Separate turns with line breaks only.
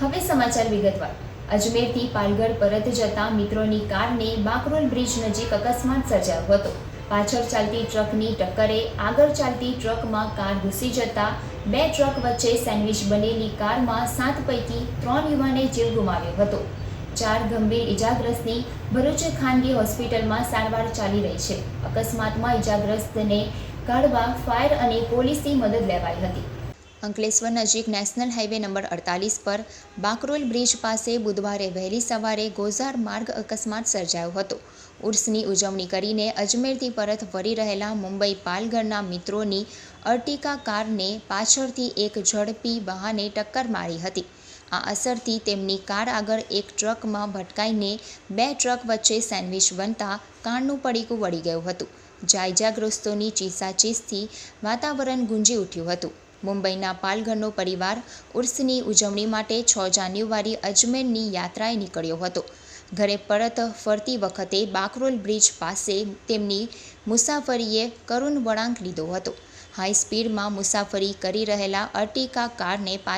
હવે સમાચાર વિગતવાર. અજમેરથી પાલગઢ પરત જતા મિત્રોની કારને બાકરોલ બ્રિજ નજીક અકસ્માત સર્જાયો હતો. પાછળ ચાલતી ટ્રકની ટક્કરે આગળ ચાલતી ટ્રકમાં કાર ઘૂસી જતા બે ટ્રક વચ્ચે સેન્ડવિચ બનેલી કારમાં સાત પૈકી ત્રણ યુવાને જીવ ગુમાવ્યો હતો. ચાર ગંભીર ઇજાગ્રસ્તની ભરૂચ ખાનગી હોસ્પિટલમાં સારવાર ચાલી રહી છે. અકસ્માતમાં ઇજાગ્રસ્તને કાઢવા ફાયર અને પોલીસની મદદ લેવાઈ હતી. અંકલેશ્વર નજીક નેશનલ હાઇવે નંબર અડતાલીસ પર બાકરોલ બ્રિજ પાસે બુધવારે વહેલી સવારે ગોઝાર માર્ગ અકસ્માત સર્જાયો હતો. ઉર્સની ઉજવણી કરીને અજમેરથી પરત વળી રહેલા મુંબઈ પાલઘરના મિત્રોની અર્ટિકા કારને પાછળથી એક ઝડપી વાહને ટક્કર મારી હતી. આ અસરથી તેમની કાર આગળ એક ટ્રકમાં ભટકાઈને બે ટ્રક વચ્ચે સેન્ડવિચ બનતા કારનું પડીકું વળી ગયું હતું. જાયજાગ્રસ્તોની ચીસાચીસથી વાતાવરણ ગુંજી ઉઠ્યું હતું. મુંબઈના પાલઘરનો પરિવાર ઉર્સની ઉજવણી માટે છ જાન્યુઆરી અજમેરની યાત્રાએ નીકળ્યો હતો. ઘરે પરત ફરતી વખતે બાકરોલ બ્રિજ પાસે તેમની મુસાફરીએ કરુણ વળાંક લીધો હતો. હાઈ સ્પીડમાં મુસાફરી કરી રહેલા અર્ટિકા કારને